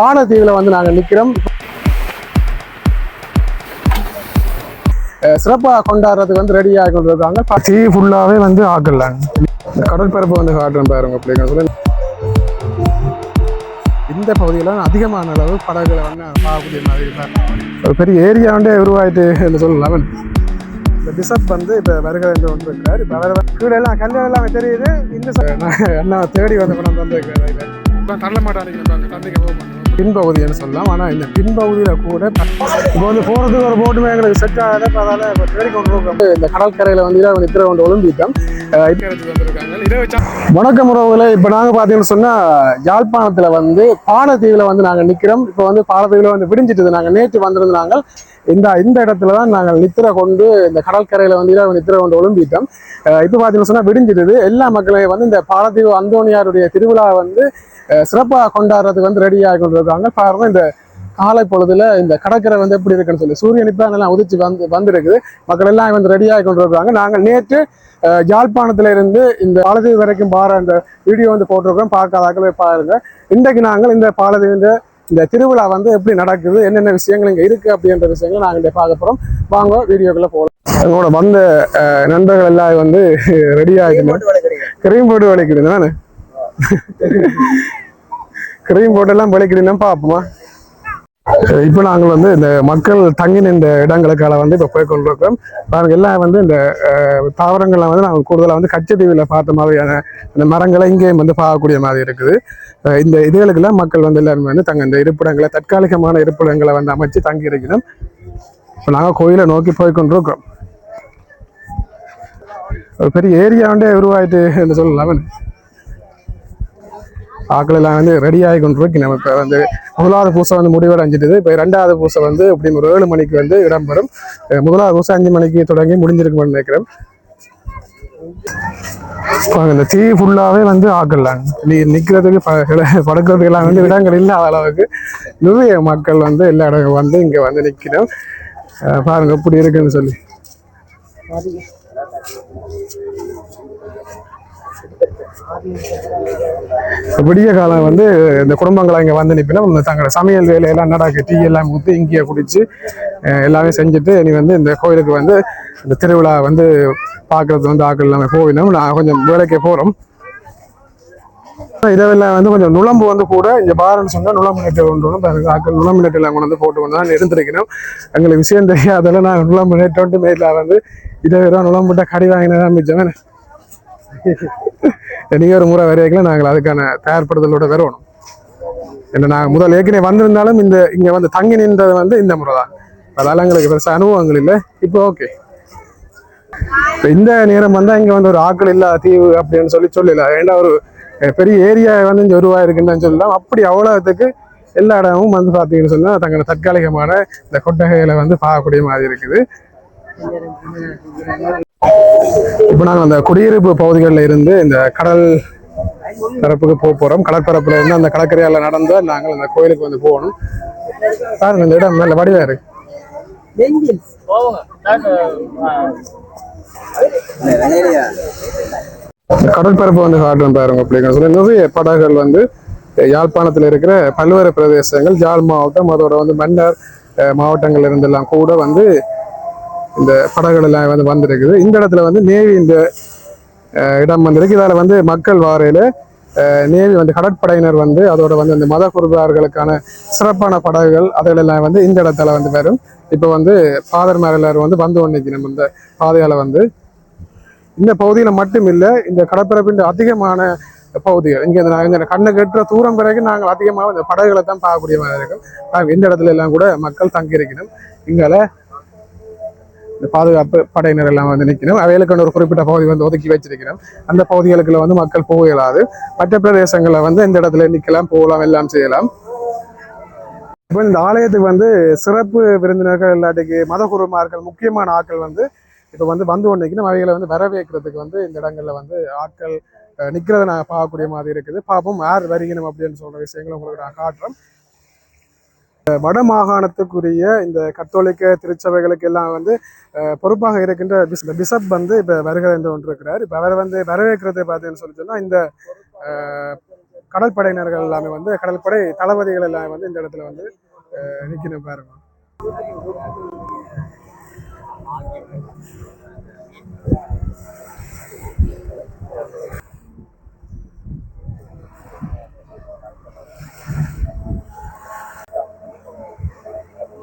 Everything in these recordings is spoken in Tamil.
பாலத்தீவுல வந்து நாங்கள் நிற்கிறோம் சிறப்பாக கொண்டாடுறதுக்கு வந்து ரெடி ஆகி கொண்டு இருக்காங்க தீ ஃபுல்லாகவே வந்து ஆக்கலாங்க இந்த கடற்பரப்பு வந்து காட்டுறேன் பாருங்க அப்படிங்கிற சொல்லி இந்த பகுதியில் அதிகமான அளவு படகுகளை வந்து பார்க்கக்கூடிய மாதிரி தான் ஒரு பெரிய ஏரியா வந்து உருவாயிட்டு என்று சொல்லலாம். இந்த பிஷப் வந்து இப்போ வருகிற என்று ஒன்று இருக்கிறார் இப்போ அவர் கீழே எல்லாம் கல்யாணம் எல்லாமே தெரியுது. இந்த ச- என்ன தேடி வந்து கொண்டு வந்திருக்கிறார். தள்ள மாட்டாங்க தண்ணிக்கு போக மாட்டோம் பின்பகுதின்னு சொல்லலாம். ஆனால் இந்த பின்பகுதியில் கூட இப்போ வந்து போகிறதுக்கு ஒரு போட்டுமே எங்களுக்கு செட் ஆகாத. இப்போ அதால் இப்போ தேடி கொண்டு வந்து இந்த கடற்கரையில் வந்து இரவு நித்திர கொண்டு ஒளிம்பிட்டோம் வணக்கம் உறவுகளை. இப்போ நாங்கள் பார்த்தீங்கன்னு சொன்னால் யாழ்ப்பாணத்தில் வந்து பாலத்தீவில் வந்து நாங்கள் நிற்கிறோம் இப்போ வந்து பாலத்தீவில் வந்து விடிஞ்சிட்டது நாங்கள் நேற்று வந்திருந்தாங்க இந்த இந்த இடத்துல தான் நாங்கள் நித்திரை கொண்டு இந்த கடற்கரையில் வந்து இரவு நித்திரை கொண்டு ஒளிம்பிட்டோம் இப்போ பார்த்தீங்கன்னு சொன்னால் விடிஞ்சிடுது. எல்லா மக்களையும் வந்து இந்த பாலத்தீவு அந்தோணியாருடைய திருவிழா வந்து சிறப்பாக கொண்டாடுறதுக்கு வந்து ரெடியாக கொண்டு இருக்காங்க காரணம் இந்த காலை பொழுதுல இந்த கடற்கரை வந்து எப்படி இருக்குன்னு சொல்லி. சூரியன் இப்போ எல்லாம் உதிச்சு வந்து வந்திருக்குது. மக்கள் எல்லாம் வந்து ரெடி கொண்டு இருக்காங்க நாங்கள் நேற்று அஹ், யாழ்ப்பாணத்துல இருந்து இந்த பாலதீவு வரைக்கும் பாரு அந்த வீடியோ வந்து போட்டிருக்கோம். பார்க்காதாக்களே பாருங்க. இன்றைக்கு நாங்கள் இந்த பாலத்தீவு இந்த திருவிழா வந்து எப்படி நடக்குது என்னென்ன விஷயங்கள் இங்கே இருக்கு அப்படின்ற விஷயங்களை நாங்கள் பார்க்க போகிறோம் வாங்க வீடியோக்குள்ள போகலாம் எங்களோட வந்த நண்பர்கள் எல்லாம் வந்து ரெடி ஆகிக்கணும் கிரீம் போட்டு வலிக்கிறேன் நானு கிரீம் போட்டெல்லாம் வலிக்கிறீங்கன்னா பார்ப்போமா? இப்போ நாங்கள் வந்து இந்த மக்கள் தங்கி இந்த இடங்களுக்கால வந்து இப்போ போய் கொண்டிருக்கிறோம் நாங்கள் எல்லாம் வந்து இந்த தாவரங்களை தாவரங்கள்லாம் வந்து நாங்கள் கூடுதலாக வந்து கச்சத்தீவில் பார்த்த மாதிரியான அந்த மரங்களை இங்கேயும் வந்து பார்க்கக்கூடிய மாதிரி இருக்குது. இந்த இதுகளுக்கெல்லாம் மக்கள் வந்து எல்லாருமே வந்து தங்க இந்த இருப்பிடங்களை தற்காலிகமான இருப்பிடங்களை வந்து அமைச்சு தங்கி இருக்கணும் இப்போ நாங்கள் கோயிலை நோக்கி போய் கொண்டிருக்கிறோம் ஒரு பெரிய ஏரியா வந்து உருவாயிட்டு என்று சொல்லலாம். ஆக்கள் எல்லாம் வந்து ரெடி ஆகி நம்ம இப்போ வந்து முதலாவது பூசை வந்து முடிவடைஞ்சிட்டுது இப்போ ரெண்டாவது பூசை வந்து இப்படி ஒரு ஏழு மணிக்கு வந்து இடம்பெறும். முதலாவது பூசை அஞ்சு மணிக்கு தொடங்கி முடிஞ்சிருக்கும்னு நினைக்கிறேன். இந்த தீ ஃபுல்லாகவே வந்து ஆக்கலாம் நீ நிற்கிறதுக்கு படுக்கிறதுக்கு எல்லாம் வந்து இடங்கள் இல்லாத அளவுக்கு நிறைய மக்கள் வந்து எல்லா இடம் வந்து இங்கே வந்து நிற்கிறோம் பாருங்க எப்படி இருக்குன்னு சொல்லி. விடிய காலம் வந்து இந்த குடும்பங்களை இங்கே வந்து நிற்பினா தங்களோட சமையல் வேலையெல்லாம் நடக்கு டீ எல்லாம் ஊற்றி இங்கேயே குடித்து எல்லாமே செஞ்சுட்டு இனி வந்து இந்த கோயிலுக்கு வந்து இந்த திருவிழா வந்து பார்க்கறது வந்து ஆக்கள் எல்லாமே போயிடும் நான் கொஞ்சம் வேலைக்கு போகிறோம் இதெல்லாம் வந்து கொஞ்சம் நுழம்பு வந்து கூட இங்கே பாருன்னு சொன்னால் நுழம்பு நெட்டு ஒன்று ஒன்று பாருங்க ஆக்கள் நுழம்பு நெட்டு கொண்டு வந்து போட்டு கொண்டு தான் இருந்திருக்கணும் எங்களுக்கு விஷயம் தெரியாதெல்லாம் நான் நுழம்பு நெட்டு வந்து மேல வந்து இதை வெறும் நுழம்புட்ட கடி வாங்கினதான் மிச்சம். நீங்க ஒரு முறை வரைக்கும் நாங்கள் அதுக்கான தயார்படுத்தலோட வரணும். என்ன நான் முதல் ஏற்கனவே வந்திருந்தாலும் இந்த இங்க வந்து தங்கி நின்றது வந்து இந்த முறை தான். அதனால் எங்களுக்கு பெருசா அனுபவங்கள் இல்லை. இப்போ ஓகே. இப்போ இந்த நேரம் வந்தா இங்க வந்து ஒரு ஆக்கள் இல்லா தீவு அப்படின்னு சொல்லி சொல்லல. ஏன்னா ஒரு பெரிய ஏரியா வந்து இங்க உருவாயிருக்குன்னு சொல்லலாம் அப்படி அவ்வளோத்துக்கு எல்லா இடமும் வந்து பார்த்தீங்கன்னு சொன்னா தங்களை தற்காலிகமான இந்த கொட்டகைகளை வந்து பார்க்கக்கூடிய மாதிரி இருக்குது. இப்போ நாங்கள் அந்த குடியிருப்பு பகுதிகளில் இருந்து இந்த கடல் பரப்புக்கு போக போகிறோம் கடற்பரப்பில் இருந்து அந்த கடற்கரையால நடந்து நாங்கள் அந்த கோயிலுக்கு வந்து போகணும். பாருங்க இந்த இடம் நல்ல வடிவாக இருக்கு. கடற்பரப்பு வந்து காட்டுறேன் பாருங்க அப்படிங்கிற சொல்லி நிறைய படகுகள் வந்து யாழ்ப்பாணத்தில் இருக்கிற பல்வேறு பிரதேசங்கள் யாழ் மாவட்டம் அதோட வந்து மன்னர் மாவட்டங்கள் இருந்தெல்லாம் கூட வந்து இந்த படகுகள் எல்லாம் வந்து வந்திருக்குது. இந்த இடத்துல வந்து நேவி இந்த இடம் வந்திருக்கு. இதால வந்து மக்கள் வாரையில நேவி வந்து கடற்படையினர் வந்து அதோட வந்து இந்த மத குருதார்களுக்கான சிறப்பான படகுகள் அதெல்லாம் வந்து இந்த இடத்துல வந்து வரும். இப்போ வந்து ஃபாதர் மேர் வந்து வந்து ஒன்றைக்கு நம்ம இந்த பாதையால வந்து. இந்த பகுதியில மட்டும் இல்லை இந்த கடற்பரப்பின் அதிகமான பகுதிகள். இங்க இந்த நாங்க கண்ணு கட்டுற தூரம் வரைக்கும் நாங்கள் அதிகமாக இந்த படகுகளை தான் பார்க்கக்கூடிய மாதிரி இருக்கும். இந்த இடத்துல எல்லாம் கூட மக்கள் தங்கி இங்கே இந்த பாதுகாப்பு படையினர் எல்லாம் வந்து நிற்கணும். அவைகளுக்கு ஒரு குறிப்பிட்ட பகுதி வந்து ஒதுக்கி வச்சிருக்கிறோம் அந்த பகுதிகளுக்குள்ள வந்து மக்கள் போக இயலாது. மற்ற பிரதேசங்களில் வந்து இந்த இடத்துல நிற்கலாம் போகலாம் எல்லாம் செய்யலாம். இப்போ இந்த ஆலயத்துக்கு வந்து சிறப்பு விருந்தினர்கள் இல்லாட்டிக்கு மதகுருமார்கள் முக்கியமான ஆட்கள் வந்து இப்போ வந்து வந்து கொண்டிருக்கணும் அவைகளை வந்து வரவேற்கிறதுக்கு வந்து இந்த இடங்கள்ல வந்து ஆட்கள் அஹ், நிக்கிறத நான் பார்க்கக்கூடிய மாதிரி இருக்குது. பார்ப்போம் யார் வருகணும் அப்படின்னு சொல்ற விஷயங்களை உங்களுக்கு நான் காட்டுறோம். வட மாகாணத்துக்குரிய இந்த கத்தோலிக்க திருச்சபைகளுக்கு எல்லாம் வந்து பொறுப்பாக இருக்கின்ற பிஸ்- இந்த பிஷப் வந்து இப்போ வருகை என்று ஒன்று இருக்கிறார் இப்போ அவரை வந்து வரவேற்கிறது பார்த்தீங்கன்னு சொல்லி சொன்னால் இந்த கடற்படையினர்கள் எல்லாமே வந்து கடற்படை தளபதிகள் எல்லாமே வந்து இந்த இடத்துல வந்து நிற்கணும் பாருங்க.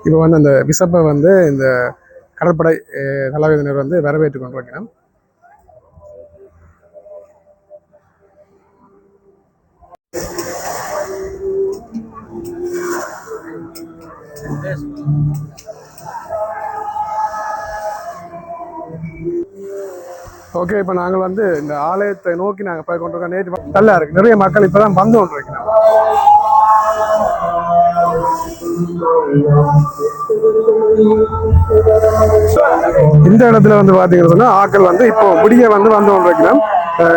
இப்போ வந்து அந்த பிஷப்பை வந்து இந்த கடற்படை அஹ், வந்து வரவேற்று கொண்டிருக்கிறோம் ஓகே இப்போ நாங்கள் வந்து இந்த ஆலயத்தை நோக்கி நாங்கள் போய் கொண்டிருக்கோம். நேற்று நல்லா இருக்கு. நிறைய மக்கள் இப்போ தான் வந்து கொண்டிருக்கிறோம் இந்த இடத்துல வந்து பாத்தீங்கன்னு சொன்னா ஆட்கள் வந்து இப்போ முடிய வந்து வந்து கொண்டிருக்கிறோம்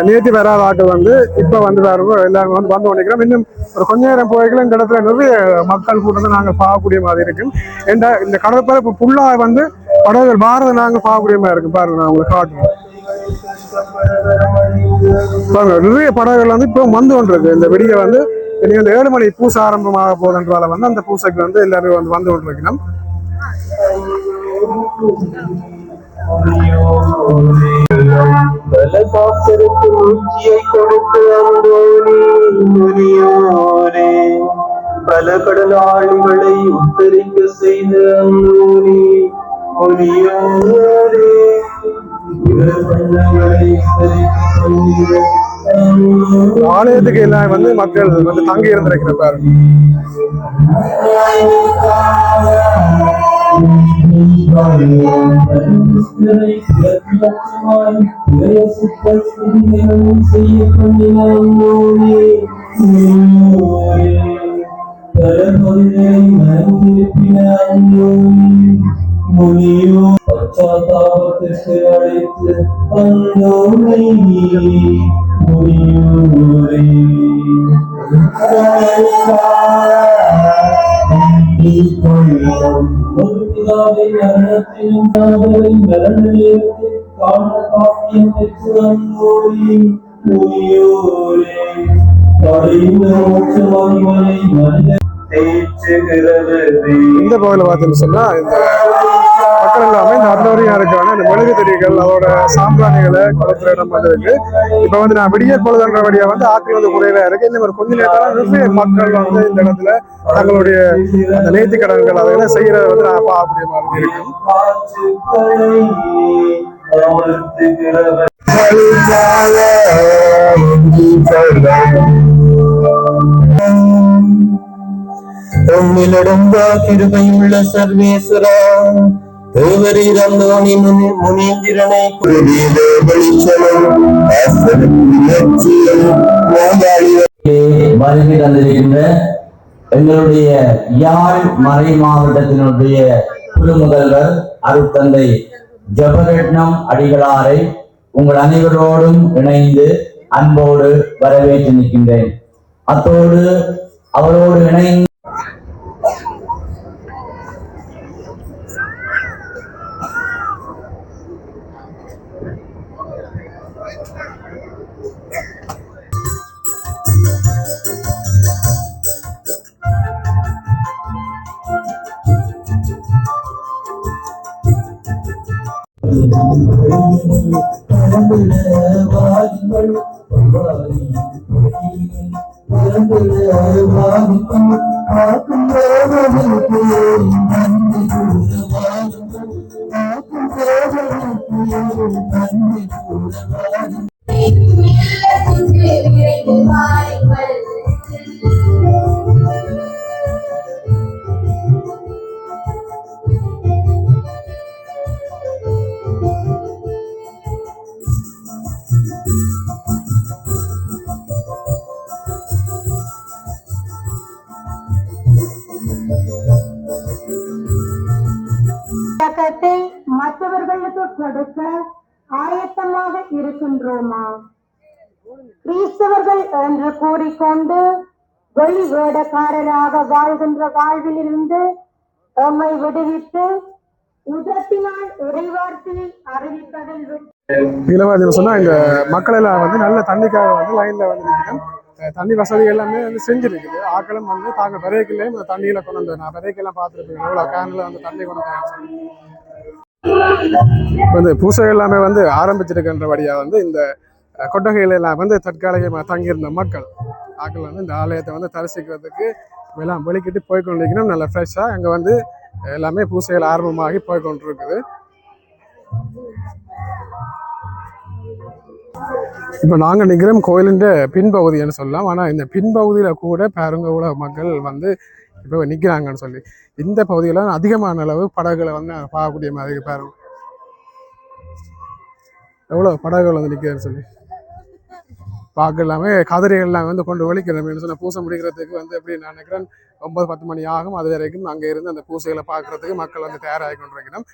நேற்று வராத ஆக்கள் வந்து இப்போ வந்து வேறு எல்லாரும் வந்து வந்து கொண்டிருக்கிறோம் இன்னும் ஒரு கொஞ்ச நேரம் போய்க்கலாம் இந்த இடத்துல நிறைய மக்கள் கூட்டத்தை நாங்கள் பார்க்கக்கூடிய மாதிரி இருக்கும் ஏண்டா இந்த கடற்பரப்பு ஃபுல்லாக வந்து படகுகள் பாரத நாங்கள் பார்க்கக்கூடிய மாதிரி இருக்கும் பாருங்க நான் உங்களுக்கு காட்டுறேன். பாருங்க நிறைய படகுகள் வந்து இப்போ வந்து கொண்டிருக்கு. இந்த வெடியை வந்து இனி வந்து ஏழு மணி பூசை ஆரம்பமாக போகுதுன்றதால வந்து அந்த பூசைக்கு வந்து எல்லாருமே வந்து வந்து கொண்டிருக்கணும் பலசாஸ்திரத்து மூச்சியை கொடுத்து அந்தோனி பல கடலாளிகளை உத்தரிக்க செய்த அந்தோனி முனியோரே. இவர் ஆலயத்துக்கு எல்லாம் வந்து மக்கள் வந்து தங்கி இருந்திருக்கிற பாருங்க முனியோ பச்சாத்தாபத்திற்கு அழைத்து அந்தோனி முனியோரே முருகிதாவை மரணத்திலும் நாதரின் மரணத்திலிருந்து காண காப்பியம் பெற்று அன்போரி முனியோரே படைந்த மோட்சவாதிகளை மனித இந்த பகுதியில் பார்த்தீங்கன்னு சொன்னா இந்த மட்டும் இல்லாமல் இந்த அன்னோரியாருக்கான இந்த மெழுகு திரிகள் அதோட சாம்பிராணிகளை குளத்துல நம்ம வந்து இருக்கு. இப்போ வந்து நான் விடிய பொழுதுன்ற வழியா வந்து ஆட்கள் வந்து குறைவா இருக்கு. இந்த மாதிரி கொஞ்ச நேரம் நிறைய மக்கள் வந்து இந்த இடத்துல தங்களுடைய அந்த நேர்த்தி கடன்கள் அதெல்லாம் செய்யறத வந்து நான் பார்க்கக்கூடிய மாதிரி இருக்கும். காற்றுக்களை கிருபையுள்ள சர்வேஸ்வரா. முனி முனீந்திரனை வருகை தந்திருக்கின்ற எங்களுடைய யாழ் மறை மாவட்டத்தினுடைய குழுமுதல்வர் அருத்தந்தை ஜபரட்னம் அடிகளாரை உங்கள் அனைவரோடும் இணைந்து அன்போடு வரவேற்று நிற்கின்றேன். அத்தோடு அவரோடு இணைந்து பழக்கத்தை மற்றவர்களுக்கு கொடுக்க ஆயத்தமாக இருக்கின்றோமா கிறிஸ்தவர்கள் என்று கூறிக்கொண்டு வெளி வேடக்காரராக வாழ்கின்ற வாழ்விலிருந்து எம்மை விடுவித்து உதத்தினால் இறைவார்த்தையை அறிவிப்பதில் விட்டு சொன்னா இந்த மக்கள் எல்லாம் வந்து நல்ல தண்ணிக்காக வந்து லைன்ல வந்து தண்ணி வசதி எல்லாமே வந்து செஞ்சிருக்குது. ஆக்களும் வந்து தாங்க விரைக்கிலே இந்த தண்ணியில கொண்டு வந்து நான் விரைக்கெல்லாம் பார்த்துருப்பேன் எவ்வளோ கேனில் வந்து தண்ணி கொண்டு வந்து இப்போ பூசை எல்லாமே வந்து ஆரம்பிச்சிருக்கின்றபடியா வந்து இந்த அஹ், எல்லாம் வந்து தற்காலிகமாக தங்கியிருந்த மக்கள் ஆக்கள் வந்து இந்த ஆலயத்தை வந்து தரிசிக்கிறதுக்கு எல்லாம் வெளிக்கிட்டு போய் கொண்டிருக்கணும் நல்லா ஃப்ரெஷ்ஷாக அங்கே வந்து எல்லாமே பூசைகள் ஆரம்பமாகி போய் கொண்டிருக்குது இப்போ நாங்கள் நிற்கிறோம் கோயிலின் பின்பகுதின்னு சொல்லலாம். ஆனால் இந்த பின்பகுதியில் கூட பாருங்க உலக மக்கள் வந்து இப்போ நிற்கிறாங்கன்னு சொல்லி இந்த பகுதியில் அதிகமான அளவு படகுகளை வந்து பார்க்கக்கூடிய மாதிரி பாருங்க எவ்வளோ படகுகள் வந்து நிற்கிறேன்னு சொல்லி. பார்க்க எல்லாமே கதிரைகள் எல்லாம் வந்து கொண்டு ஒழிக்கிறோம். சொன்ன பூசை முடிக்கிறதுக்கு வந்து எப்படி நான் நினைக்கிறேன் ஒன்பது பத்து மணி ஆகும். அது வரைக்கும் அங்கே இருந்து அந்த பூசைகளை பார்க்கறதுக்கு மக்கள் வந்து தயாராகி கொண்டிருக்கிறோம்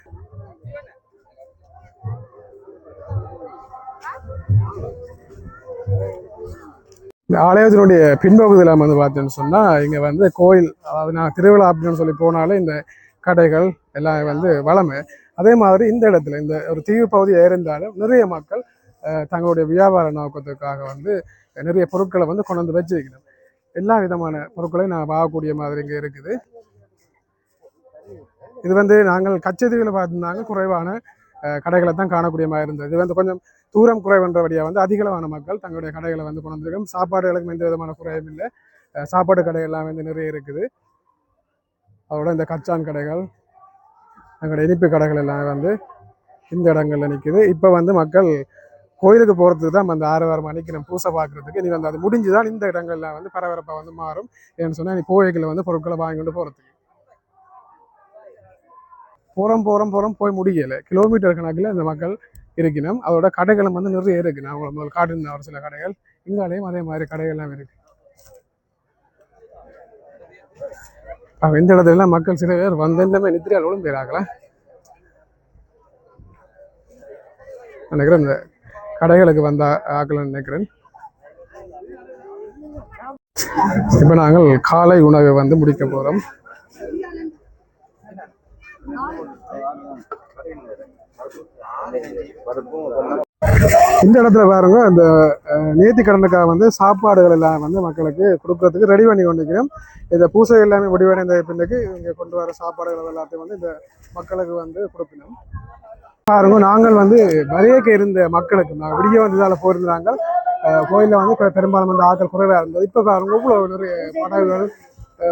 இந்த ஆலயத்தினுடைய பின்பகுதியில் வந்து பார்த்தோன்னு சொன்னால் இங்கே வந்து கோயில் அதாவது நான் திருவிழா அப்படின்னு சொல்லி போனாலே இந்த கடைகள் எல்லாம் வந்து வளமை. அதே மாதிரி இந்த இடத்துல இந்த ஒரு தீவு பகுதி இருந்தாலும் நிறைய மக்கள் தங்களுடைய வியாபார நோக்கத்துக்காக வந்து நிறைய பொருட்களை வந்து கொண்டு வந்து வச்சிருக்கணும் எல்லா விதமான பொருட்களையும் நான் வாங்கக்கூடிய மாதிரி இங்கே இருக்குது. இது வந்து நாங்கள் கச்சதீவில் பார்த்துருந்தாங்க குறைவான கடைகளை தான் காணக்கூடிய மாதிரி இருந்தது. இது வந்து கொஞ்சம் தூரம் குறைவன்றபடியாக வந்து அதிகளவான மக்கள் தங்களுடைய கடைகளை வந்து கொண்டு வந்திருக்கோம் சாப்பாடுகளுக்கும் எந்த விதமான குறையும் இல்லை. சாப்பாடு கடை எல்லாம் வந்து நிறைய இருக்குது. அதோட இந்த கச்சான் கடைகள் எங்களுடைய இனிப்பு கடைகள் எல்லாம் வந்து இந்த இடங்களில் நிற்குது இப்போ வந்து மக்கள் கோயிலுக்கு போகிறதுக்கு தான் அந்த ஆறு வாரம் மணிக்கு நம்ம பூசை பார்க்குறதுக்கு. நீ வந்து அது முடிஞ்சு தான் இந்த இடங்கள்ல வந்து பரபரப்பாக வந்து மாறும். ஏன்னு சொன்னால் நீ கோயில்களை வந்து பொருட்களை வாங்கி கொண்டு போகிறதுக்கு போகிறோம் போகிறோம் போகிறோம் போய் முடியலை. கிலோமீட்டர் கணக்கில் இந்த மக்கள் இருக்கணும். அதோட கடைகளும் வந்து நிறைய இருக்குது நான் முதல் காட்டிருந்த ஒரு சில கடைகள் இங்காலேயும் அதே மாதிரி கடைகள்லாம் இருக்குது அப்ப இந்த இடத்துல எல்லாம் மக்கள் சில பேர் வந்து இந்த நித்திரையாலும் பேராகல நினைக்கிறேன் இந்த கடைகளுக்கு வந்த ஆக்கலன்னு நினைக்கிறேன். இப்போ நாங்கள் காலை உணவை வந்து முடிக்க போகிறோம் இந்த இடத்துல பாருங்க அந்த நேத்தி கடனுக்காக வந்து சாப்பாடுகள் எல்லாம் வந்து மக்களுக்கு கொடுக்கறதுக்கு ரெடி பண்ணி கொண்டிருக்கிறோம். இந்த பூசை எல்லாமே முடிவடைந்த பின்னுக்கு இங்கே கொண்டு வர சாப்பாடுகள் எல்லாத்தையும் வந்து இந்த மக்களுக்கு வந்து கொடுக்கணும். பாருங்க நாங்கள் வந்து வரையக்க இருந்த மக்களுக்கு நாங்கள் விடிய வந்து இதால் போயிருந்தாங்க. அஹ், கோயில்ல வந்து பெரும்பாலும் வந்து ஆட்கள் குறைவாக இருந்தது. இப்போ பாருங்க இவ்வளோ நிறைய படகுகள்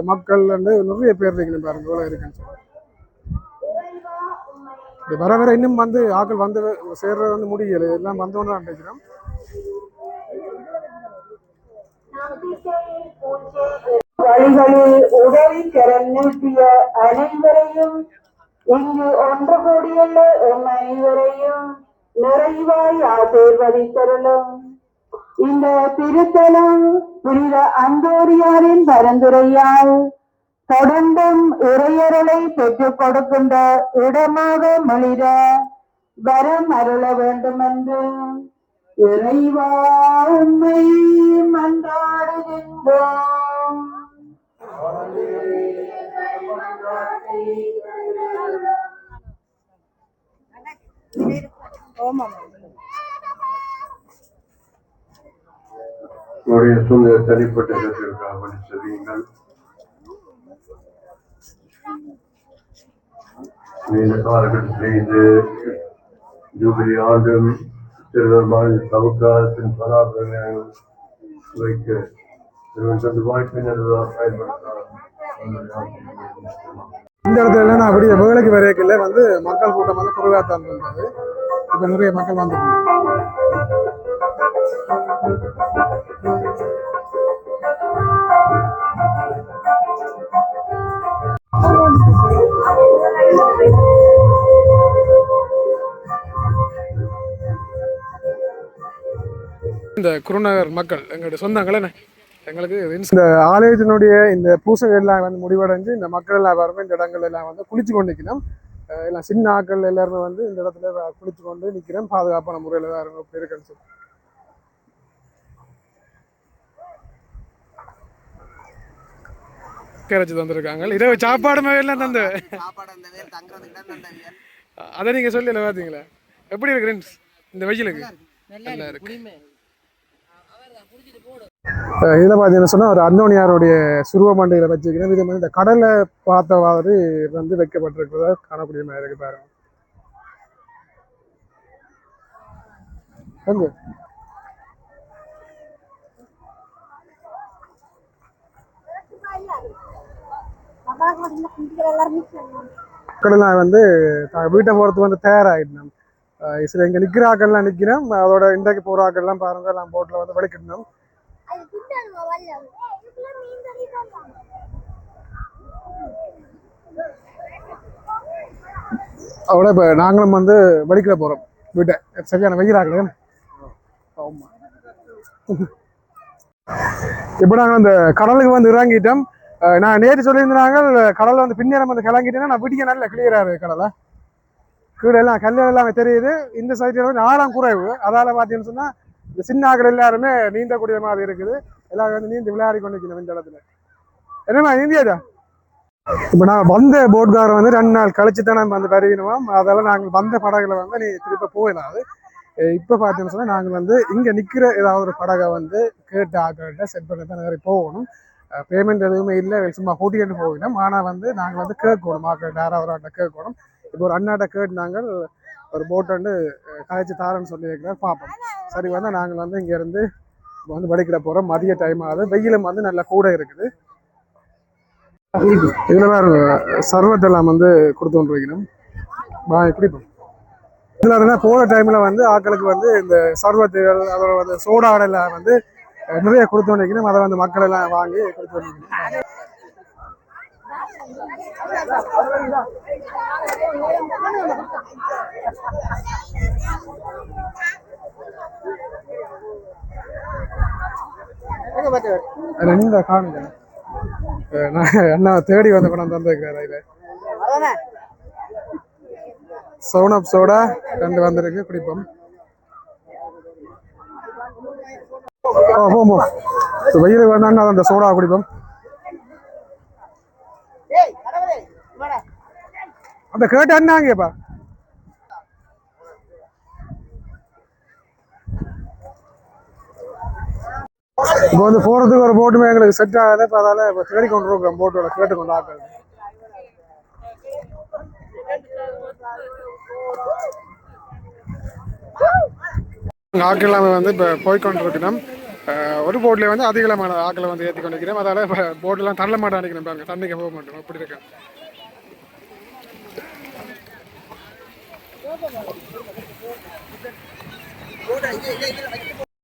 மக்கள் வந்து நிறைய பேர் இருக்கணும் பாருங்க இவ்வளோ இருக்குன்னு சொல்லி. இது வர வர இன்னும் வந்து ஆட்கள் வந்து சேர்றது வந்து முடியல. எல்லாம் வந்தோன்னு நினைக்கிறோம். வழிகளில் உதவி திறன் நீட்டிய அனைவரையும் இங்கு ஒன்று கூடியுள்ள எம் அனைவரையும் நிறைவாய் ஆசீர்வதித்தருளும். இந்த திருத்தலம் புனித அந்தோரியாரின் பரிந்துரையால் தொடர்ந்தும் இறையருளை பெற்றுக் கொடுக்கின்ற இடமாக மொழிர வரம் அருள வேண்டும் என்று இறைவா உங்களுடைய சொந்த தனிப்பட்ட இடத்திற்காக பணி செய்யுங்கள் நீண்ட காலகட்டத்தில் இந்த ஜூபிலி ஆண்டும் திருவள்ளுவர் சமக்காலத்தின் பராபரங்களை வைக்க இவன் தந்த இந்த இடத்துல நான் அப்படியே வேலைக்கு வரையக்கில்ல வந்து மக்கள் கூட்டம் வந்து குறைவாக தான் இருந்தது இப்போ நிறைய மக்கள் வந்துருந்தாங்க இந்த குருநகர் மக்கள் எங்களுடைய சொந்தங்கள் என்ன? எங்களுக்கு இந்த ஆலயத்தினுடைய இந்த பூசைகள் எல்லாம் வந்து முடிவடைஞ்சு இந்த மக்கள் எல்லாம் வரவே இந்த இடங்கள் எல்லாம் வந்து குளிச்சு கொண்டு நிற்கணும் எல்லாம் சின்ன ஆட்கள் எல்லாருமே வந்து இந்த இடத்துல குளிச்சு கொண்டு நிற்கிறோம். பாதுகாப்பான முறையில் தான் இருக்கும் அப்படி இருக்குன்னு சொல்லி கரைச்சி தந்திருக்காங்க. இரவு சாப்பாடு எல்லாம் தந்து? அதை நீங்க சொல்லல பாத்தீங்களா? எப்படி இருக்கு இந்த வெயிலுக்கு? நல்லா இருக்கு. இதுல பார்த்தீங்கன்னு சொன்னா ஒரு அந்தோணியாருடைய சுருவ மண்டையில வச்சுக்கிறேன் இது வந்து இந்த கடலை பார்த்தவாறு வந்து வைக்கப்பட்டிருக்கிறதா காணக்கூடிய மாதிரி இருக்கு பாருங்க. மக்கள்லாம் வந்து வீட்டை போகிறதுக்கு வந்து தயாராகிட்டோம் சில இங்கே நிற்கிற ஆக்கள்லாம் நிற்கிறோம் அதோட இன்றைக்கு போகிற ஆக்கள்லாம் பாருங்க எல்லாம் போட்டில் வந்து வலிக்கிட்டோம் அதோட இப்போ நாங்களும் வந்து வலிக்கிற போகிறோம் வீட்டை. சரியான வெயில் ஆகல ஆமாம் இப்போ நாங்கள் அந்த கடலுக்கு வந்து இறங்கிட்டோம். நான் நேற்று சொல்லியிருந்தாங்க கடல் வந்து பின்னேறம் வந்து கிளங்கிட்டேன்னா நான் விடிய நல்ல கிளியராக இருக்கு கடலை. கீழே எல்லாம் கல் எல்லாமே தெரியுது. இந்த சைட்டில் வந்து ஆழம் குறைவு. அதால் பார்த்தீங்கன்னு சொன்னால் இந்த சின்ன ஆக்கள் எல்லாருமே நீந்தக்கூடிய மாதிரி இருக்குது. எல்லாரும் வந்து நீந்து விளையாடி கொண்டிருக்கணும் இந்த இடத்துல. என்னம்மா நீந்தியாடா? இப்போ நான் வந்த போட்காரன் வந்து ரெண்டு நாள் கழிச்சு தான் நம்ம வந்து வருவினோம் அதெல்லாம் நாங்கள் வந்த படகுல வந்து நீ திருப்ப போயிடாது. இப்போ பார்த்தீங்கன்னு சொன்னால் நாங்கள் வந்து இங்கே நிற்கிற ஏதாவது ஒரு படகை வந்து கேட்டு ஆக்கிட்ட செட் பண்ணி தான் நிறைய போகணும். பேமெண்ட் எதுவுமே இல்லை. சும்மா கூட்டிகிட்டு போகணும் ஆனால் வந்து நாங்கள் வந்து கேட்கணும் மார்க்கெட் யாராவது ஒரு ஆட்டை கேட்கணும் இப்போ ஒரு அண்ணாட்ட கேட்டு நாங்கள் ஒரு போட் வந்து கழிச்சு தாரேன்னு சொல்லியிருக்கிறார். பார்ப்போம். சரி வந்து நாங்கள் வந்து இங்கேருந்து வந்து வடிக்கிற போகிறோம் மதிய டைம் ஆகுது. வெயிலும் வந்து நல்லா கூட இருக்குது. இதில் வேறு சர்வத்தெல்லாம் வந்து கொடுத்து கொண்டிருக்கணும் வா எப்படி இதில் இருந்தால் போகிற டைமில் வந்து ஆட்களுக்கு வந்து இந்த சர்வத்துகள் அதோட வந்து சோடாடெல்லாம் வந்து நிறைய கொடுத்து கொண்டிருக்கணும் அதை வந்து மக்கள் எல்லாம் வாங்கி கொடுத்து கொண்டிருக்கணும் ரெண்டு காணுங்க அண்ணா தேடி வந்து கொண்டு வந்திருக்கிறார் அதில். சவுன் அப் சோடா ரெண்டு வந்திருக்கு குடிப்போம். ஓ போம் போம் இப்போ வெயிலுக்கு வந்தாங்க அந்த சோடா குடிப்போம். அந்த கேட்டு அண்ணாங்கப்பா இப்போ. வந்து போகிறதுக்கு ஒரு போட்டுமே எங்களுக்கு செட் ஆகாது. இப்போ அதால் இப்போ தேடி கொண்டு இருக்கோம் போட்டோட கேட்டு கொண்டு ஆக்குறது ஆக்கிலாமை வந்து இப்போ போய்கொண்டிருக்கணும் ஒரு போட்டில் வந்து அதிகமான ஆக்களை வந்து ஏற்றி கொண்டிருக்கிறோம். அதால் இப்போ போட்டெல்லாம் தள்ள மாட்டேன் நினைக்கிறேன் பாருங்க. தண்ணிக்கு போக மாட்டோம். அப்படி இருக்கு.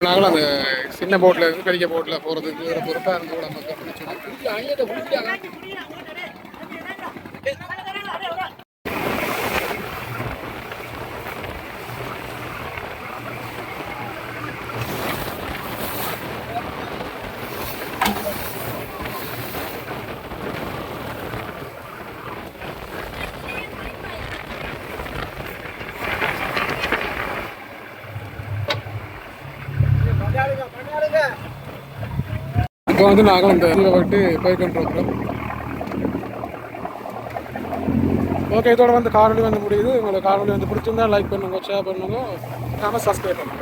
நாங்களும் அந்த சின்ன போட்டில் இருந்து பெரிய போட்டில் போகிறதுக்கு ஒரு பொறுப்பாக இருந்து கூட மக்கள் இப்போ வந்து நாங்களும் இந்த இதில் போயிட்டு போய்கொண்டு இருக்கிறோம் ஓகே இதோட வந்து காணொலி வந்து முடியுது. உங்களுக்கு காணொலி வந்து பிடிச்சிருந்தா லைக் பண்ணுங்க ஷேர் பண்ணுங்க. நாம சப்ஸ்கிரைப் பண்ணுங்க.